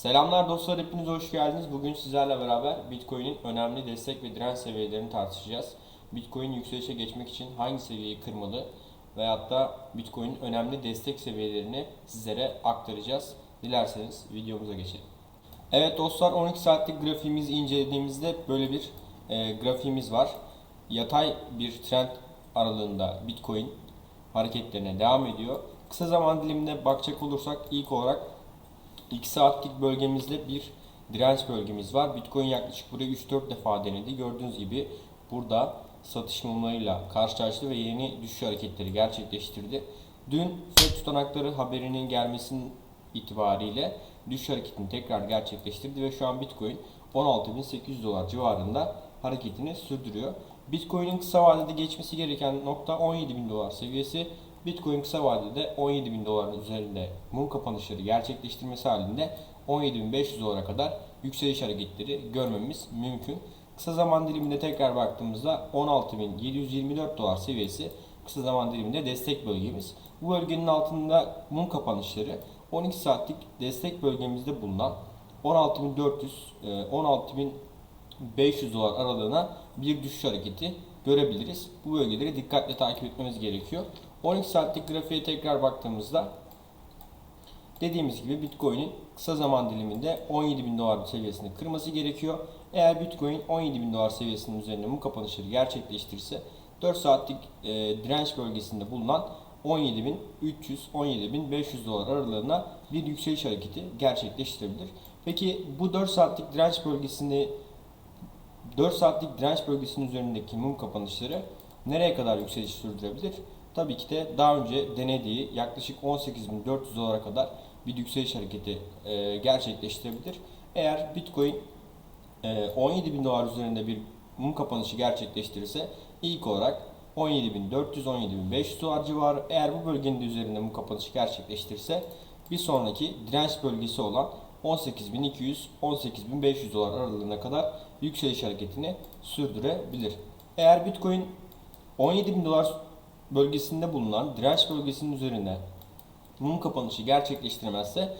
Selamlar dostlar, hepiniz hoş geldiniz. Bugün sizlerle beraber Bitcoin'in önemli destek ve direnç seviyelerini tartışacağız. Bitcoin yükselişe geçmek için hangi seviyeyi kırmalı veyahut da Bitcoin'in önemli destek seviyelerini sizlere aktaracağız. Dilerseniz videomuza geçelim. Evet dostlar 12 saatlik grafiğimizi incelediğimizde böyle bir e, grafiğimiz var. Yatay bir trend aralığında Bitcoin hareketlerine devam ediyor. Kısa zaman dilimine bakacak olursak ilk olarak 2 saatlik bölgemizde bir direnç bölgemiz var. Bitcoin yaklaşık buraya 3-4 defa denedi. Gördüğünüz gibi burada satış mumlarıyla karşılaştı ve yeni düşüş hareketleri gerçekleştirdi. Dün FED tutanakları haberinin gelmesinin itibariyle düşüş hareketini tekrar gerçekleştirdi ve şu an Bitcoin 16.800 dolar civarında hareketini sürdürüyor. Bitcoin'in kısa vadede geçmesi gereken nokta 17.000 dolar seviyesi. Bitcoin kısa vadede 17.000 doların üzerinde mum kapanışları gerçekleştirmesi halinde 17.500 dolara kadar yükseliş hareketleri görmemiz mümkün. Kısa zaman diliminde tekrar baktığımızda 16.724 dolar seviyesi kısa zaman diliminde destek bölgemiz. Bu bölgenin altında mum kapanışları 12 saatlik destek bölgemizde bulunan 16.400 e, 16.500 dolar aralığına bir düşüş hareketi görebiliriz. Bu bölgeleri dikkatle takip etmemiz gerekiyor. 12 saatlik grafiğe tekrar baktığımızda dediğimiz gibi Bitcoin'in kısa zaman diliminde 17.000 dolar seviyesini kırması gerekiyor. Eğer Bitcoin 17.000 dolar seviyesinin üzerinde mum kapanışları gerçekleştirirse 4 saatlik e, direnç bölgesinde bulunan 17.300-17.500 dolar aralığına bir yükseliş hareketi gerçekleştirebilir. Peki bu 4 saatlik direnç bölgesini 4 saatlik direnç bölgesinin üzerindeki mum kapanışları nereye kadar yükseliş sürdürebilir? Tabii ki de daha önce denediği yaklaşık 18.400 dolara kadar bir yükseliş hareketi e, gerçekleştirebilir. Eğer Bitcoin e, 17.000 dolar üzerinde bir mum kapanışı gerçekleştirirse ilk olarak 17.400-17.500 dolar civarı eğer bu bölgenin de üzerinde mum kapanışı gerçekleştirirse bir sonraki direnç bölgesi olan 18.200-18.500 dolar aralığına kadar yükseliş hareketini sürdürebilir. Eğer Bitcoin 17.000 dolar bölgesinde bulunan direnç bölgesinin üzerine mum kapanışı gerçekleştiremezse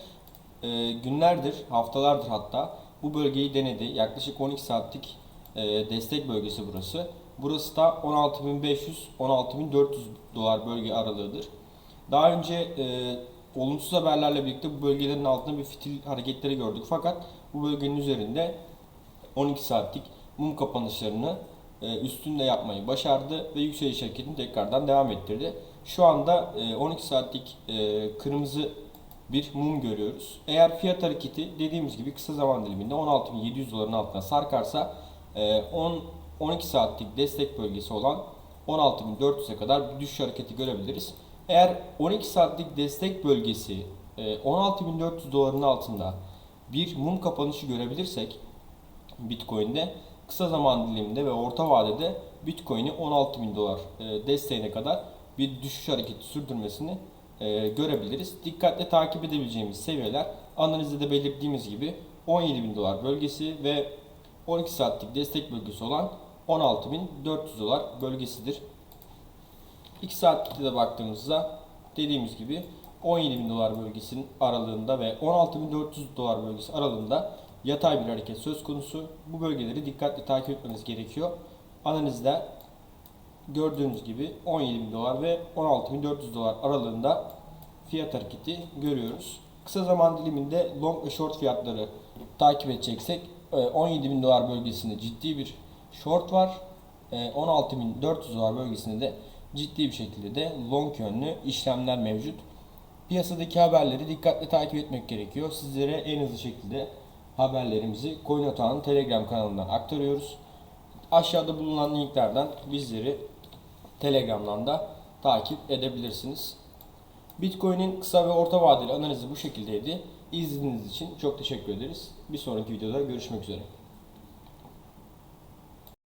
e, günlerdir, haftalardır hatta bu bölgeyi denedi. Yaklaşık 12 saatlik e, destek bölgesi burası. Burası da 16.500-16.400 dolar bölge aralığıdır. Daha önce e, olumsuz haberlerle birlikte bu bölgelerin altında bir fitil hareketleri gördük. Fakat bu bölgenin üzerinde 12 saatlik mum kapanışlarını üstünde yapmayı başardı ve yükseliş hareketini tekrardan devam ettirdi. Şu anda e, 12 saatlik e, kırmızı bir mum görüyoruz. Eğer fiyat hareketi dediğimiz gibi kısa zaman diliminde 16.700 doların altına sarkarsa e, 10 12 saatlik destek bölgesi olan 16.400'e kadar bir düşüş hareketi görebiliriz. Eğer 12 saatlik destek bölgesi e, 16.400 doların altında bir mum kapanışı görebilirsek Bitcoin'de kısa zaman diliminde ve orta vadede Bitcoin'i 16.000 dolar e, desteğine kadar bir düşüş hareketi sürdürmesini e, görebiliriz. Dikkatle takip edebileceğimiz seviyeler analizde de belirttiğimiz gibi 17.000 dolar bölgesi ve 12 saatlik destek bölgesi olan 16.400 dolar bölgesidir. 2 saatlikte de baktığımızda dediğimiz gibi 17.000 dolar bölgesinin aralığında ve 16.400 dolar bölgesi aralığında yatay bir hareket söz konusu. Bu bölgeleri dikkatle takip etmeniz gerekiyor. Analizde gördüğünüz gibi 17.000 dolar ve 16.400 dolar aralığında fiyat hareketi görüyoruz. Kısa zaman diliminde long ve short fiyatları takip edeceksek 17.000 dolar bölgesinde ciddi bir short var. 16.400 dolar bölgesinde de ciddi bir şekilde de long yönlü işlemler mevcut. Piyasadaki haberleri dikkatle takip etmek gerekiyor. Sizlere en hızlı şekilde haberlerimizi CoinOta'nın Telegram kanalından aktarıyoruz. Aşağıda bulunan linklerden bizleri Telegram'dan da takip edebilirsiniz. Bitcoin'in kısa ve orta vadeli analizi bu şekildeydi. İzlediğiniz için çok teşekkür ederiz. Bir sonraki videoda görüşmek üzere.